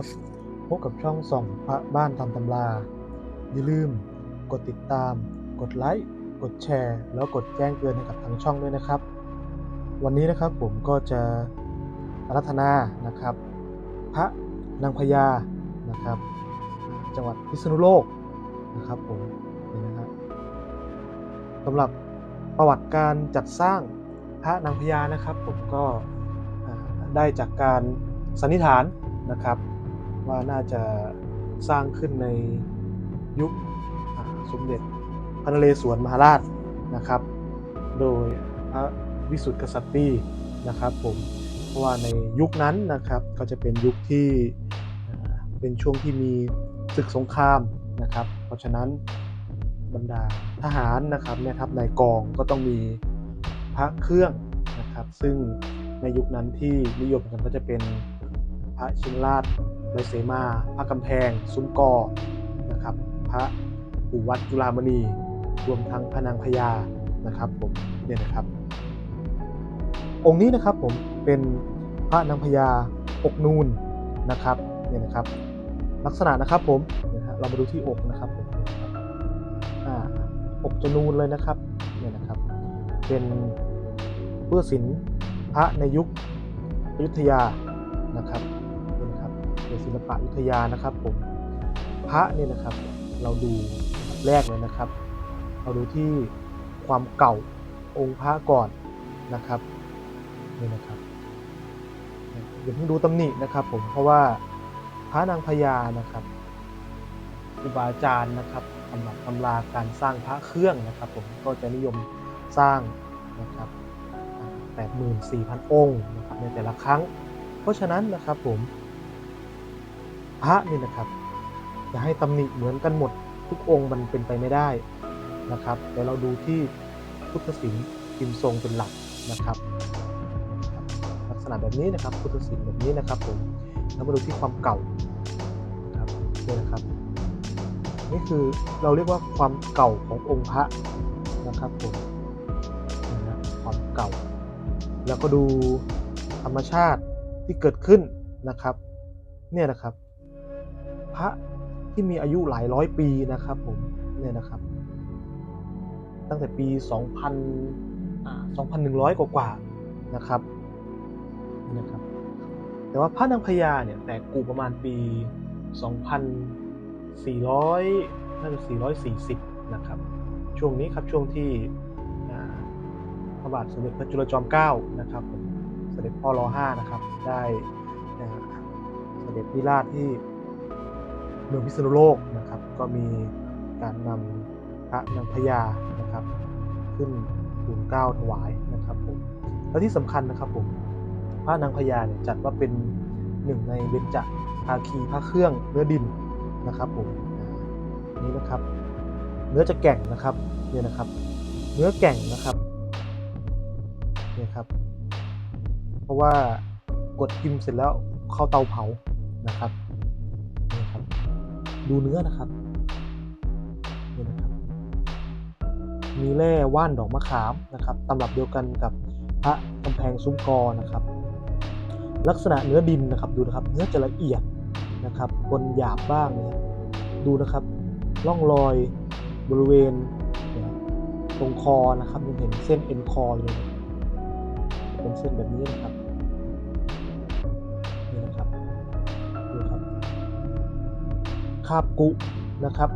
ครับ พบกับช่องส่องพระบ้านทำตำรา อย่าลืม กดติดตาม กดไลค์ กดแชร์ แล้วกดแจ้งเตือนให้กับทางช่องด้วยนะครับ วันนี้นะครับผมก็จะรัธนานะครับ พระนางพญานะครับ จังหวัดพิษณุโลกนะครับผมนี่นะครับสำหรับประวัติการจัดสร้างพระนางพญานะครับ ผมก็ได้จากการสันนิษฐานนะครับ ว่าน่าจะสร้างขึ้นในยุคสมเด็จพระนเรศวรมหาราชนะครับ โดยพระวิสุทธิกษัตริย์นะครับผมเพราะว่าในยุคนั้นนะครับก็จะเป็นยุคที่เป็นช่วงที่มีศึกสงครามนะครับ เพราะฉะนั้นบรรดาทหารนะครับแม่ทัพนายกองก็ต้องมีพระเครื่องนะครับ ซึ่งในยุคนั้นที่นิยมกันก็จะเป็นพระชินราช ไรเสมาพระกำแพง ซุ้มกอนะครับ พระอู่วัดจุฬามณี รวมทั้งพระนางพญานะครับผมเนี่ยนะครับ องค์นี้นะครับผมเป็นพระนางพญาอกนูนนะครับเนี่ยนะครับ ลักษณะนะครับผมเนี่ยนะฮะเรามาดูที่อกนะครับผมอ่าอกจะนูนเลยนะครับเนี่ยนะครับ เป็นเพื่อศิลพระในยุคอยุธยานะครับ นี่นศิลปะอยุธยานะครับผมพระเนี่ยนะครับเราดูแรกเลยนะครับ เราดูที่ความเก่าองค์พระก่อนนะครับนี่นะครับอย่าเพิ่งดูตำหนินะครับผมเพราะว่าพระนางพญานะครับครูบาอาจารย์นะครับตำหรับตำราการสร้างพระเครื่องนะครับ ผมก็จะนิยมสร้างนะครับแปดหมื่นสี่พันองค์นะครับในแต่ละครั้ง เพราะฉะนั้นนะครับผม พระนี่นะครับจะให้ตำหนิเหมือนกันหมดทุกองค์มันเป็นไปไม่ได้นะครับแต่เราดูที่พุทธศิลป์พิมพ์ทรงเป็นหลักนะครับ ลักษณะแบบนี้นะครับพุทธศิลป์แบบนี้นะครับผมแล้วมาดูที่ความเก่านะครับนี่นะครับนี่คือเราเรียกว่าความเก่าขององค์พระนะครับผมนี่นะความเก่า แล้วก็ดูธรรมชาติที่เกิดขึ้นนะครับ เนี่ยนะครับ ระที่มีอายุหลายร้อยปีนะครับผมเนี่ยนะครับ ตั้งแต่ปี 2000อ่า2,100 กว่ากว่านะครับนะครับ แต่ว่าพระนางพญาเนี่ยแตกกูประมาณปี 2,400น่าจะ440 นะครับ ช่วงนี้ครับช่วงที่พระบาทสมเด็จพระจุลจอมเกล้านะครับผมเสด็จพ่อรอห้านะครับ ได้เสด็จนิราชที่ เมืองพิษณุโลกนะครับ ก็มีการนำพระนางพญานะครับ ขึ้นทูลเก้าถวายนะครับผมและที่สำคัญนะครับผมพระนางพญาเนี่ยจัดว่าเป็นหนึ่งในเบญจภาคีพระเครื่องเนื้อดินนะครับผมนี่นะครับเนื้อจะแก่งนะครับเนี่ยนะครับ เนื้อแก่งนะครับเนี่ยครับ เพราะว่ากดพิมพ์เสร็จแล้วเข้าเตาเผานะครับ ดูเนื้อนะครับนี่นะครับมีแร่ว่านดอกมะขามนะครับตำรับเดียวกันกับพระกำแพงซุ้มกอนะครับ ลักษณะเนื้อดินนะครับดูนะครับ เนื้อจะละเอียดนะครับบนหยาบบ้างนะครับดูนะครับร่องรอยบริเวณตรงคอนะครับยังเห็นเส้นเอ็นคออยู่เลยเป็นเส้นแบบนี้นะครับาบกุนะครับ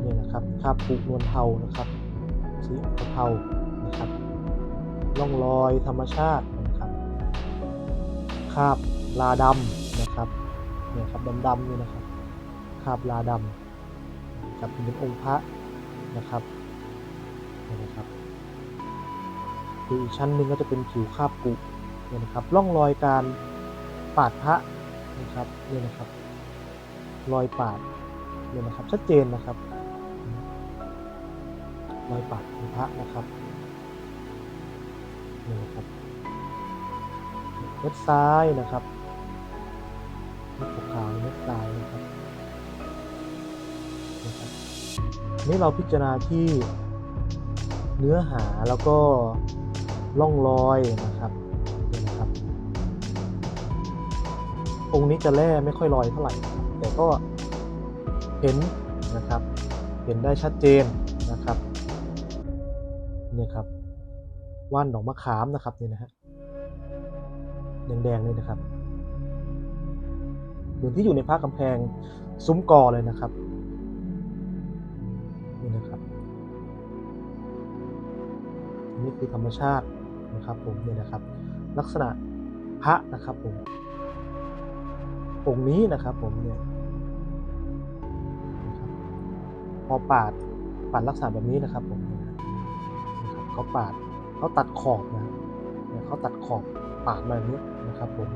เนี่ยนะครับคาบปุนวลเทานะครับสีเทานะครับร่องรอยธรรมชาตินะครับคาบลาดำนะครับเนี่ยครับดำๆนี่นะครับคาบลาดำกับเป็นองค์พระนะครับเนี่ยนะครับคืออีกชั้นหนึ่งก็จะเป็นผิวคาบกุเนี่ยนะครับร่องรอยการปาดพระนะครับเนี่ยนะครับ รอยปาดเนี่ยนะครับชัดเจนนะครับ รอยปากของพระนะครับนี่นะครับเม็ดซ้ายนะครับเม็ดขาวเม็ดซ้ายนะครับนะครับนี่เราพิจารณาที่เนื้อหาแล้วก็ร่องรอยนะ องค์นี้จะแร่ไม่ค่อยลอยเท่าไหร่ แต่ก็เห็นนะครับ เห็นได้ชัดเจนนะครับเนี่ยครับว่านดอกมะขามนะครับนี่นะฮะแดงๆเลยนะครับเหมือนที่อยู่ในพระกำแพงซุ้มกอเลยนะครับนี่นะครับนี่คือธรรมชาตินะครับผมเนี่ยนะครับ ลักษณะพระนะครับผม องค์นี้นะครับ ผมเนี่ยพอปาดปาดลักษณะแบบนี้นะครับ ผมเนี่ยนะครับเขาปาดเขาตัดขอบนะเขาตัดขอบปาดมาแบบนี้นะครับ ผม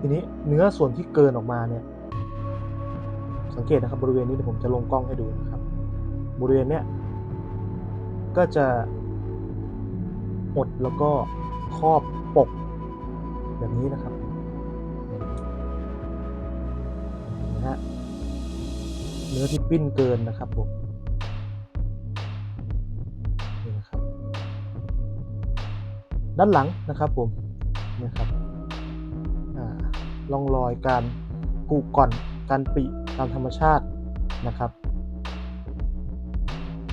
ทีนี้เนื้อส่วนที่เกินออกมาเนี่ย สังเกตนะครับบริเวณนี้เดี๋ยวผมจะลงกล้องให้ดูนะครับ บริเวณเนี้ยก็จะหดแล้วก็ครอบปกแบบนี้นะครับ เนื้อที่ปิ้นเกินนะครับผมนี่นะครับด้านหลังนะครับผมนะครับอ่าร่องรอยการผูกก่อนการปิตามธรรมชาตินะครับ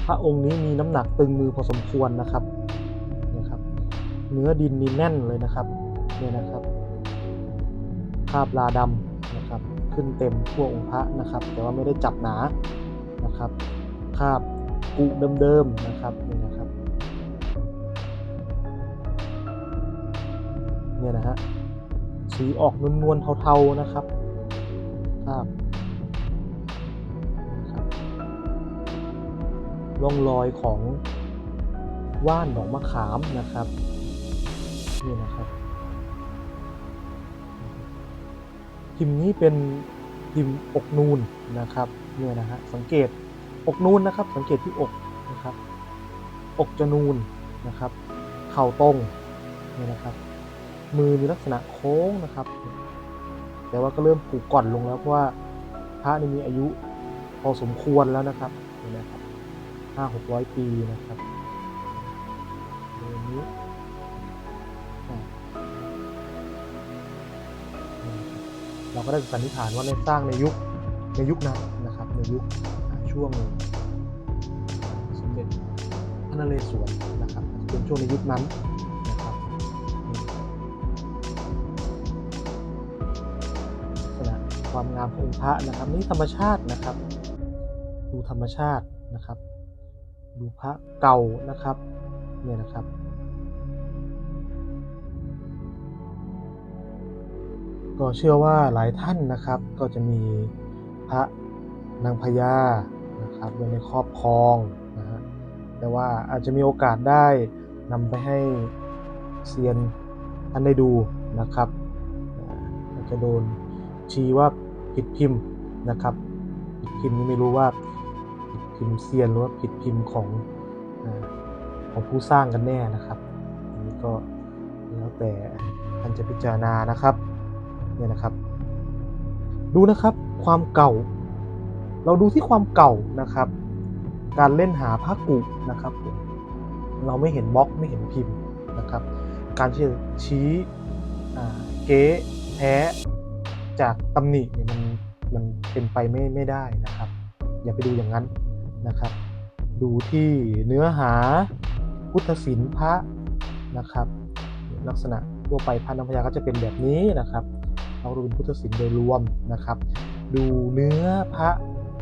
พระองค์นี้มีน้ำหนักตึงมือพอสมควรนะครับนะครับ เนื้อดินนี่แน่นเลยนะครับเนี่ยนะครับคาบลาดำ ขึ้นเต็มทั่วองค์พระนะครับ แต่ว่าไม่ได้จับหนานะครับคาบกุเดิมๆนะครับนี่นะครับเนี่ยนะฮะสีออกนวลๆเทาๆนะครับคาบร่องรอยของว่านดอกมะขามนะครับ นี่นะครับ พิมพ์นี้เป็นพิมพ์อกนูนนะครับเนี่ยนะฮะสังเกตอกนูนนะครับ สังเกตที่อกนะครับ อกจะนูนนะครับ เข่าตรงเนี่ยนะครับ มือมีลักษณะโค้งนะครับ แต่ว่าก็เริ่มผูกก่อนลงแล้วเพราะว่าพระนี่มีอายุพอสมควรแล้วนะครับเห็นไหมครับห้าหกร้อยปีนะครับเรื่องนี้ เราก็ได้สันนิษฐานว่าในสร้างในยุคในยุคนั้นนะครับในยุคช่วงสมเด็จพระนเรศวรนะครับเป็นช่วงในยุคนั้นนะครับนี่ลักษณะความงามของพระนะครับนี่ธรรมชาตินะครับ ดูธรรมชาตินะครับ ดูพระเก่านะครับเนี่ยนะครับ ก็เชื่อว่าหลายท่านนะครับก็จะมีพระนางพญานะครับไว้ในครอบครองนะฮะแต่ว่าอาจจะมีโอกาสได้นำไปให้เซียนท่านได้ดูนะครับอาจจะโดนชี้ว่าผิดพิมพ์นะครับผิดพิมพ์นี่ไม่รู้ว่าผิดพิมพ์เซียนหรือว่าผิดพิมพ์ของของผู้สร้างกันแน่นะครับอันนี้ก็แล้วแต่ท่านจะพิจารณานะครับ เนี่ยนะครับ ดูนะครับความเก่า เราดูที่ความเก่านะครับ การเล่นหาผ้ากุนะครับ เราไม่เห็นบล็อกไม่เห็นพิมพ์นะครับ การที่จะชี้เก๊แท้จากตำหนิเนี่ยมันมันเป็นไปไม่ไม่ได้นะครับ อย่าไปดูอย่างนั้นนะครับ ดูที่เนื้อหาพุทธศิลป์พระนะครับ ลักษณะทั่วไปพระนพญาก็จะเป็นแบบนี้นะครับ เราดูเป็นพุทธศิลป์โดยรวมนะครับ ดูเนื้อพระ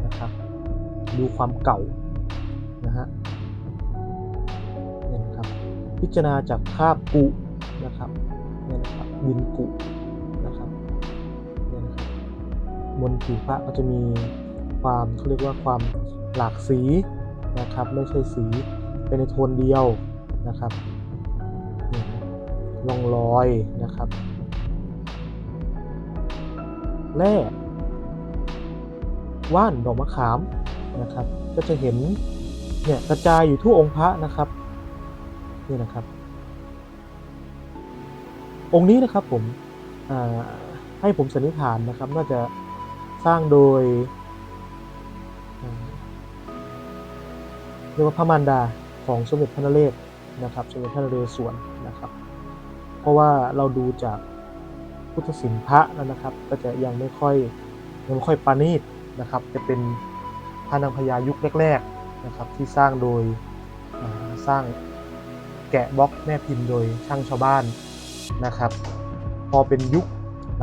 นะครับ ดูความเก่านะฮะเนี่ยนะครับ พิจารณาจากภาพกุนะครับเนี่ยนะครับดินกุนะครับเนี่ยนะครับบนผิวพระก็จะมีความเขาเรียกว่าความหลากสีนะครับ ไม่ใช่สีเป็นในโทนเดียวนะครับเนี่ยนะร่องรอยนะครับ แร่ว่านดอกมะขามนะครับ ก็จะเห็นเนี่ยกระจายอยู่ทั่วองค์พระนะครับนี่นะครับ องค์นี้นะครับผมให้ผมสันนิษฐานนะครับ น่าจะสร้างโดยเรียกว่าพระมารดาของสมเด็จพระนเรศนะครับ สมเด็จพระนเรศวรนะครับ เพราะว่าเราดูจาก พุทธศิลป์พระแล้วนะครับ ก็จะยังไม่ค่อยยังไม่ค่อยปาณีตนะครับ จะเป็นพระนางพญายุคแรกๆนะครับ ที่สร้างโดยสร้างแกะบล็อกแม่พิมพ์โดยช่างชาวบ้านนะครับ พอเป็นยุค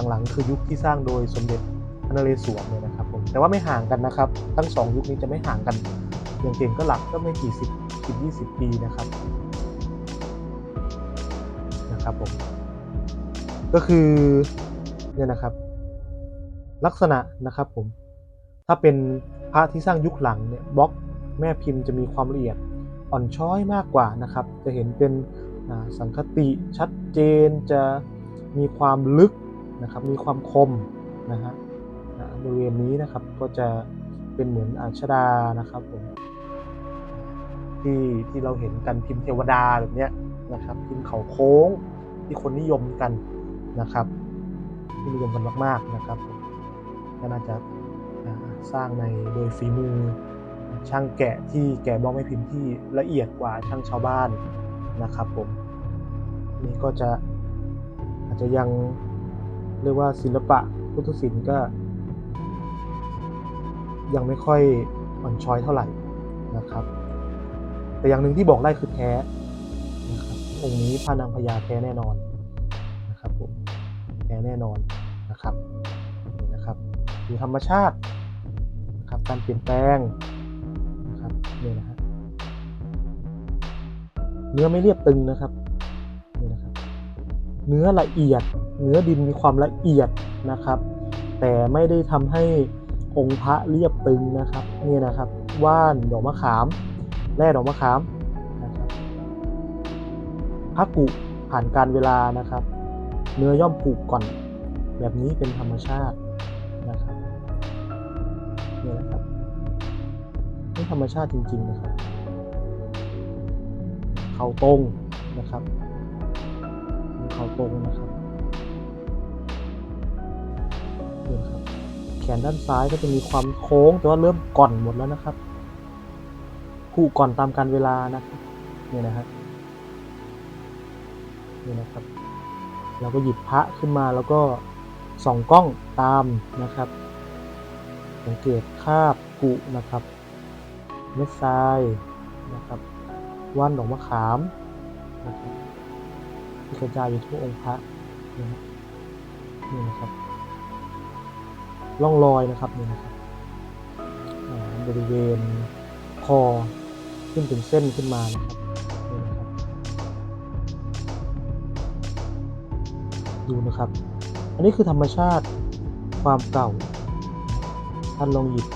หลังๆ คือยุคที่สร้างโดยสมเด็จพระนเรศวรเลยนะครับผมแต่ว่าไม่ห่างกันนะครับ ทั้งสองยุคนี้จะไม่ห่างกันอย่างเก่งก็หลักก็ไม่กี่สิบสิบยี่สิบปีนะครับนะครับผม ก็คือเนี่ยนะครับ ลักษณะนะครับผมถ้าเป็นพระที่สร้างยุคหลังเนี่ยบล็อกแม่พิมพ์จะมีความละเอียดอ่อนช้อยมากกว่านะครับ จะเห็นเป็นสังคติชัดเจนจะมีความลึกนะครับมีความคมนะฮะบริเวณนี้นะครับก็จะเป็นเหมือนอาชดานะครับผมที่ที่เราเห็นกันพิมพ์เทวดาแบบเนี้ยนะครับพิมพ์เขาโค้งที่คนนิยมกัน นะครับ ที่นิยมกันมากๆนะครับก็น่าจะสร้างในโดยฝีมือช่างแกะที่แกะบล็อกไม้พิมพ์ที่ละเอียดกว่าช่างชาวบ้านนะครับผมนี่ก็จะอาจจะยังเรียกว่าศิลปะพุทธศิลป์ก็ ยังไม่ค่อยอ่อนช้อยเท่าไหร่นะครับ แต่อย่างหนึ่งที่บอกได้คือแท้นะครับองค์นี้พระนางพญาแท้แน่นอน แท้แน่นอนนะครับนี่นะครับดูธรรมชาตินะครับการเปลี่ยนแปลงนะครับนี่นะฮะเนื้อไม่เรียบตึงนะครับนี่นะครับ เนื้อละเอียด เนื้อดินมีความละเอียดนะครับ แต่ไม่ได้ทำให้องค์พระเรียบตึงนะครับนี่นะครับว่านดอกมะขามแร่ดอกมะขามนะครับพระกุผ่านการเวลานะครับ เนื้อย่อมผูกก่อน แบบนี้เป็นธรรมชาตินะครับนี่แหละครับนี่ธรรมชาติจริง ๆ นะครับ เขาตรงนะครับเขาตรงนะครับนี่นะครับแขนด้านซ้ายก็จะมีความโค้งแต่ว่าเริ่มก่อนหมดแล้วนะครับผูกก่อนตามการเวลานะครับนี่นะฮะนี่นะครับ เราก็หยิบพระขึ้นมาแล้วก็ส่องกล้องตามนะครับ สังเกตคาบกุนะครับเม็ดทรายนะครับว่านดอกมะขามนะครับที่กระจายอยู่ทั่วองค์พระนะนี่นะครับร่องรอยนะครับนี่นะครับบริเวณคอขึ้นเป็นเส้นขึ้นมานะครับ ดูนะครับ อันนี้คือธรรมชาติความเก่า ท่านลองหยิบ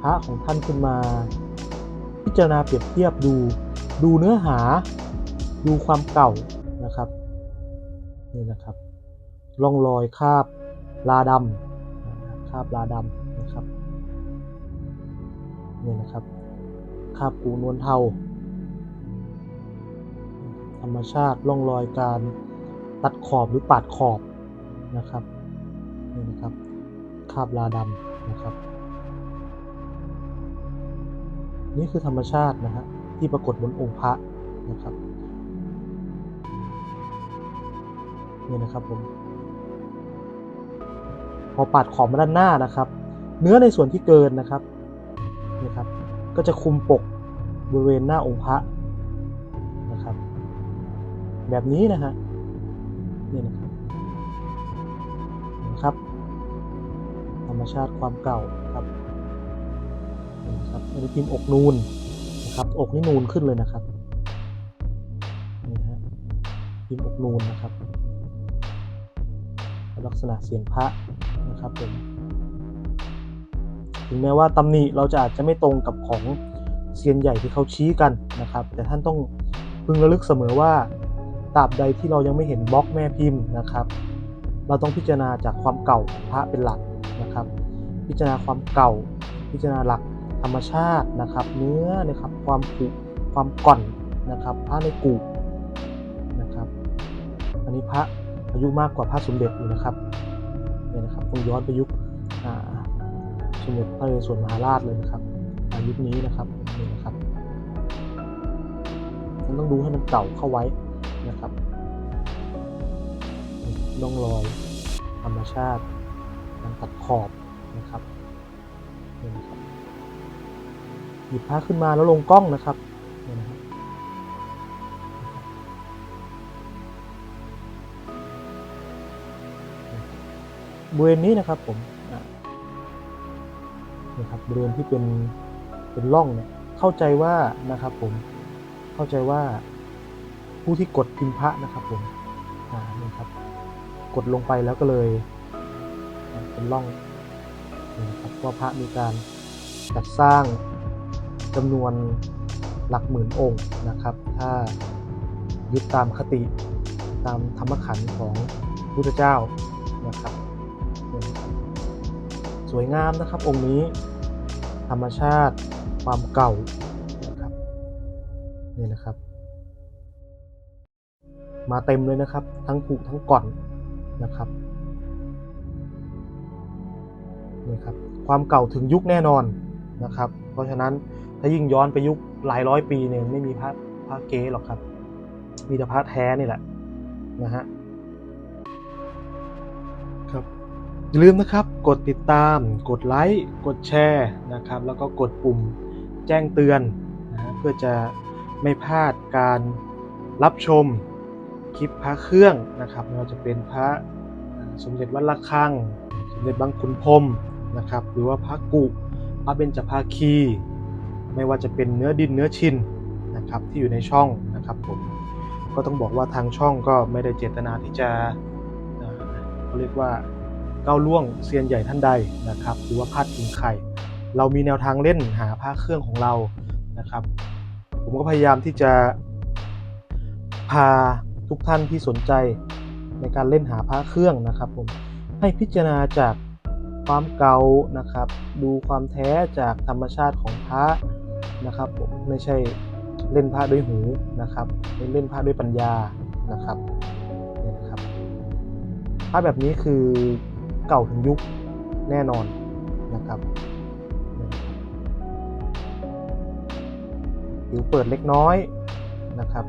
พระของท่านขึ้นมา พิจารณาเปรียบเทียบดู ดูเนื้อหา ดูความเก่านะครับนี่นะครับร่องรอยคาบลาดำคาบลาดำนะครับนี่นะครับคาบปูนวลเทา ธรรมชาติร่องรอยการ ตัดขอบหรือปาดขอบนะครับนี่นะครับคาบลาดำนะครับ นี่คือธรรมชาตินะฮะที่ปรากฏบนองค์พระนะครับนี่นะครับผมพอปาดขอบมาด้านหน้านะครับ เนื้อในส่วนที่เกินนะครับนี่ครับ ก็จะคุมปกบริเวณหน้าองค์พระนะครับ แบบนี้นะฮะ นี่นะครับนะครับ ธรรมชาติความเก่าครับนี่นะครับอันนี้พิมพ์อกนูนนะครับ อกนี่นูนขึ้นเลยนะครับนี่ฮะพิมพ์อกนูนนะครับ ลักษณะเสียงพระนะครับผมถึงแม้ว่าตำหนิเราจะอาจจะไม่ตรงกับของเซียนใหญ่ที่เขาชี้กันนะครับ แต่ท่านต้องพึงระลึกเสมอว่า ตราบใดที่เรายังไม่เห็นบล็อกแม่พิมพ์นะครับ เราต้องพิจารณาจากความเก่าพระเป็นหลักนะครับ พิจารณาความเก่า พิจารณาหลักธรรมชาตินะครับ เนื้อนะครับความผุความก่อนนะครับพระในกูนะครับ อันนี้พระอายุมากกว่าพระสมเด็จอยู่นะครับเนี่ยนะครับต้องย้อนไปยุคสมเด็จพระนเรศวรมหาราชเลยนะครับอายุคนี้นะครับนี่นะครับมันต้องดูให้มันเก่าเข้าไว้ นะครับร่องรอยธรรมชาติการตัดขอบนะครับนี่นะครับหยิบพระขึ้นมาแล้วลงกล้องนะครับนี่นะครับบริเวณนี้นะครับผมอะนี่ครับบริเวณที่เป็นเป็นร่องเนี่ยเข้าใจว่านะครับผมเข้าใจว่า ผู้ที่กดพิมพ์พระนะครับผมอ่านี่ครับ กดลงไปแล้วก็เลยเป็นร่องนี่นะครับว่าพระมีการจัดสร้างจำนวนหลักหมื่นองค์นะครับ ถ้ายึดตามคติตามธรรมขันธ์ของพุทธเจ้านะครับนี่นะครับสวยงามนะครับองค์นี้ ธรรมชาติความเก่า มาเต็มเลยนะครับ ทั้งผุทั้งก่อนนะครับนี่ครับความเก่าถึงยุคแน่นอนนะครับ เพราะฉะนั้นถ้ายิ่งย้อนไปยุคหลายร้อยปีเนี่ยไม่มีพระพระเก๊หรอกครับ มีแต่พระแท้นี่แหละนะฮะครับอย่าลืมนะครับกดติดตาม กดไลค์กดแชร์นะครับ แล้วก็กดปุ่มแจ้งเตือนนะเพื่อจะไม่พลาดการรับชม คลิปพระเครื่องนะครับไม่ว่าจะเป็นพระสมเด็จวัดระฆัง สมเด็จบางขุนพรมนะครับหรือว่าพระกุพระเบญจภาคี ไม่ว่าจะเป็นเนื้อดินเนื้อชินนะครับที่อยู่ในช่องนะครับผมก็ต้องบอกว่าทางช่องก็ไม่ได้เจตนาที่จะเอ่อเขาเรียกว่าก้าวล่วงเซียนใหญ่ท่านใดนะครับหรือว่าพลาดพิงใครเรามีแนวทางเล่นหาผ้าเครื่องของเรานะครับ ผมก็พยายามที่จะพา ทุกท่านที่สนใจในการเล่นหาผ้าเครื่องนะครับผมให้พิจารณาจากความเก่านะครับ ดูความแท้จากธรรมชาติของพระนะครับผมไม่ใช่เล่นพระด้วยหูนะครับเป็นเล่นพระด้วยปัญญานะครับเนี่ยนะครับพระแบบนี้คือเก่าถึงยุคแน่นอนนะครับผิวเปิดเล็กน้อยนะครับ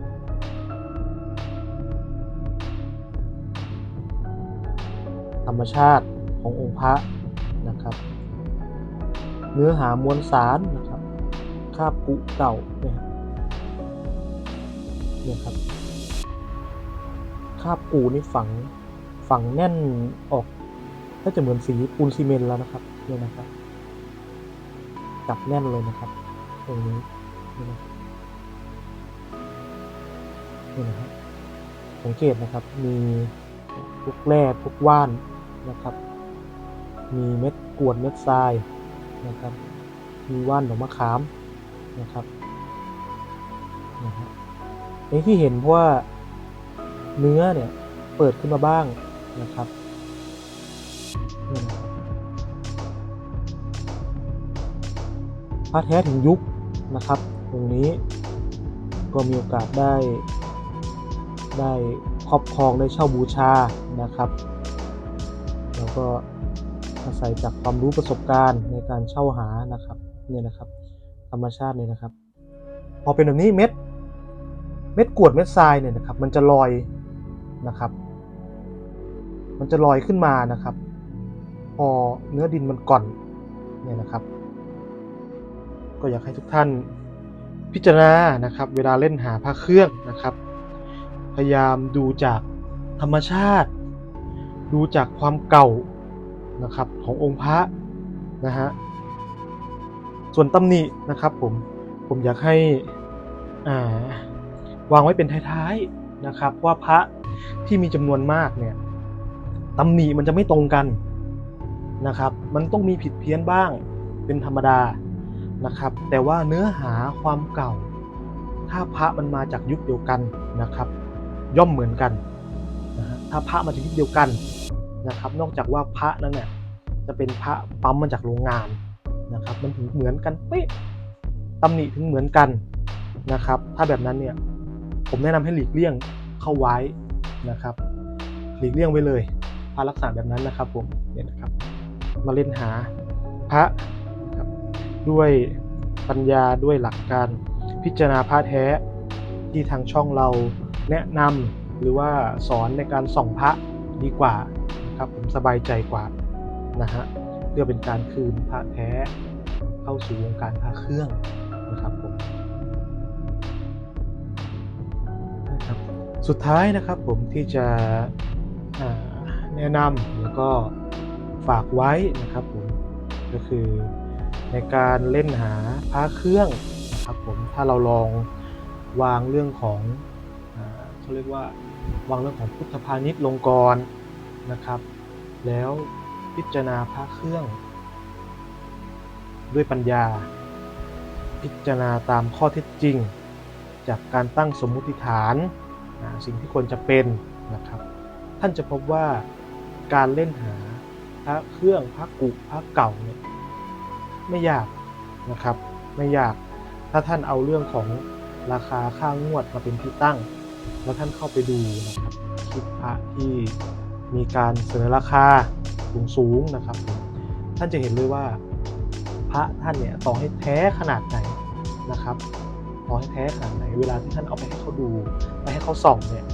ธรรมชาติขององค์พระนะครับ เนื้อหามวลสารนะครับคาบกุเก่าเนี่ยเนี่ยครับคาบกูนี่ฝังฝังแน่นออกก็จะเหมือนสีปูนซีเมนต์แล้วนะครับเนี่ยนะครับจับแน่นเลยนะครับ ตรงนี้นี่นะนี่นะครับสังเกตนะครับมีพวกแร่พวกว่าน นะครับ มีเม็ดกวดเม็ดทรายนะครับ มีว่านดอกมะขามนะครับนะฮะในที่เห็นเพราะว่าเนื้อเนี่ยเปิดขึ้นมาบ้างนะครับนี่นะครับพระแท้ถึงยุคนะครับ ตรงนี้ก็มีโอกาสได้ได้ครอบครองได้เช่าบูชานะครับ แล้วก็อาศัยจากความรู้ประสบการณ์ในการเช่าหานะครับเนี่ยนะครับ ธรรมชาติเนี่ยนะครับ พอเป็นแบบนี้เม็ดเม็ดกวดเม็ดทรายเนี่ยนะครับ มันจะลอยนะครับ มันจะลอยขึ้นมานะครับ พอเนื้อดินมันก่อนเนี่ยนะครับ ก็อยากให้ทุกท่านพิจารณานะครับ เวลาเล่นหาพระเครื่องนะครับ พยายามดูจากธรรมชาติ ดูจากความเก่านะครับขององค์พระนะฮะส่วนตำหนินะครับผมผมอยากให้อ่าวางไว้เป็นท้ายๆนะครับ ว่าพระที่มีจำนวนมากเนี่ยตำหนิมันจะไม่ตรงกันนะครับ มันต้องมีผิดเพี้ยนบ้างเป็นธรรมดานะครับ แต่ว่าเนื้อหาความเก่า ถ้าพระมันมาจากยุคเดียวกันนะครับ ย่อมเหมือนกันนะฮะถ้าพระมาจากยุคเดียวกัน นะครับ นอกจากว่าพระนั้นเนี่ยจะเป็นพระปั๊มมาจากโรงงานนะครับ มันถึงเหมือนกันเป๊ะตำหนิถึงเหมือนกันนะครับ ถ้าแบบนั้นเนี่ยผมแนะนำให้หลีกเลี่ยงเข้าไว้นะครับ หลีกเลี่ยงไว้เลยพระลักษณะแบบนั้นนะครับผมเนี่ยนะครับ มาเล่นหาพระนะครับด้วยปัญญาด้วยหลักการพิจารณาพระแท้ที่ทางช่องเราแนะนำหรือว่าสอนในการส่องพระดีกว่า นะครับ ผมสบายใจกว่านะฮะเพื่อเป็นการคืนพระแท้เข้าสู่วงการพระเครื่องนะครับผมนะครับสุดท้ายนะครับผมที่จะแนะนำแล้วก็ฝากไว้นะครับผมก็คือในการเล่นหาพระเครื่องนะครับผมถ้าเราลองวางเรื่องของเขาเรียกว่าวางเรื่องของพุทธพาณิชย์ลงกรนะครับ แล้วพิจารณาพระเครื่อง ด้วยปัญญา พิจารณาตามข้อเท็จจริง จากการตั้งสมมุติฐานสิ่งที่ควรจะเป็นนะครับ ท่านจะพบว่าการเล่นหาพระเครื่องพระกุพระเก่าเนี่ยไม่ยากนะครับ ไม่ยากถ้าท่านเอาเรื่องของราคาค่างวดมาเป็นที่ตั้ง แล้วท่านเข้าไปดูนะครับพระที่ มีการเสนอราคาสูงๆนะครับ ท่านจะเห็นเลยว่าพระท่านเนี่ยต่อให้แท้ขนาดไหนนะครับต่อให้แท้ขนาดไหน เวลาที่ท่านเอาไปให้เขาดูไปให้เขาส่องเนี่ย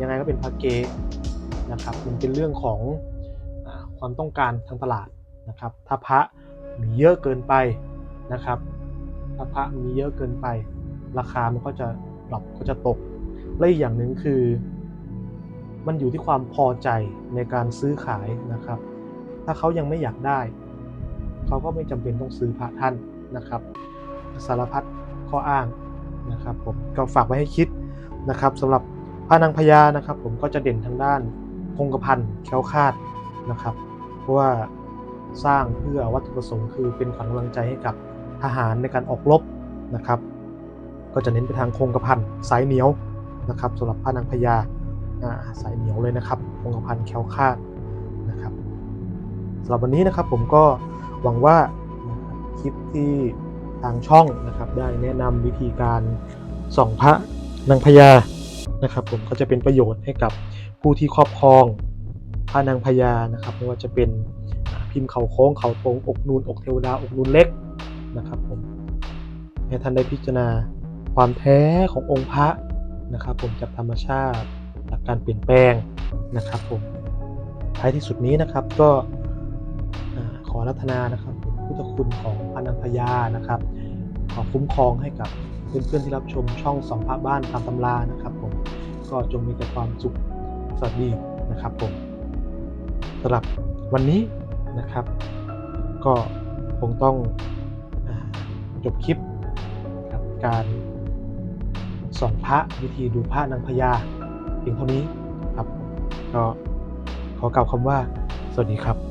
ยังไงก็เป็นพระเกนะครับมันเป็นเรื่องของอความต้องการทางตลาดนะครับ ถ้าพระมีเยอะเกินไปนะครับ ถ้าพระมีเยอะเกินไป ราคามันก็จะดรอปก็จะตกและอีกอย่างหนึ่งคือ มันอยู่ที่ความพอใจในการซื้อขายนะครับ ถ้าเขายังไม่อยากได้ เขาก็ไม่จำเป็นต้องซื้อพระท่านนะครับ สารพัดข้ออ้างนะครับผมก็ฝากไว้ให้คิดนะครับสำหรับพระนางพญานะครับ ผมก็จะเด่นทางด้านคงกระพันแคล้วคาดนะครับ เพราะว่าสร้างเพื่อวัตถุประสงค์คือเป็นขวัญกำลังใจให้กับทหารในการออกรบนะครับ ก็จะเน้นไปทางคงกระพันสายเหนียวนะครับสำหรับพระนางพญา สายเหนียวเลยนะครับคงกระพันแคล้วคาดนะครับสำหรับวันนี้นะครับผมก็หวังว่าคลิปที่ทางช่องนะครับได้แนะนำวิธีการส่องพระนางพญานะครับ ผมก็จะเป็นประโยชน์ให้กับผู้ที่ครอบครองพระนางพญานะครับไม่ว่าจะเป็นพิมพ์เขาโค้งเขาตรงอกนูนอกเทวดาอกนูนเล็กนะครับผมให้ท่านได้พิจารณาความแท้ขององค์พระนะครับ ผมจากธรรมชาติ จากการเปลี่ยนแปลงนะครับผมท้ายที่สุดนี้นะครับก็ขอรัตนานะครับผมพุทธคุณของพระนางพญานะครับ ขอคุ้มครองให้กับเพื่อนๆที่รับชมช่องสองพระบ้านตามตำรานะครับผมก็จงมีแต่ความสุขสวัสดีนะครับผมสำหรับวันนี้นะครับ ก็คงต้องจบคลิปกับการสองพระวิธีดูพระนางพญา เท่านี้ครับ ก็ขอกล่าวคำว่า สวัสดีครับ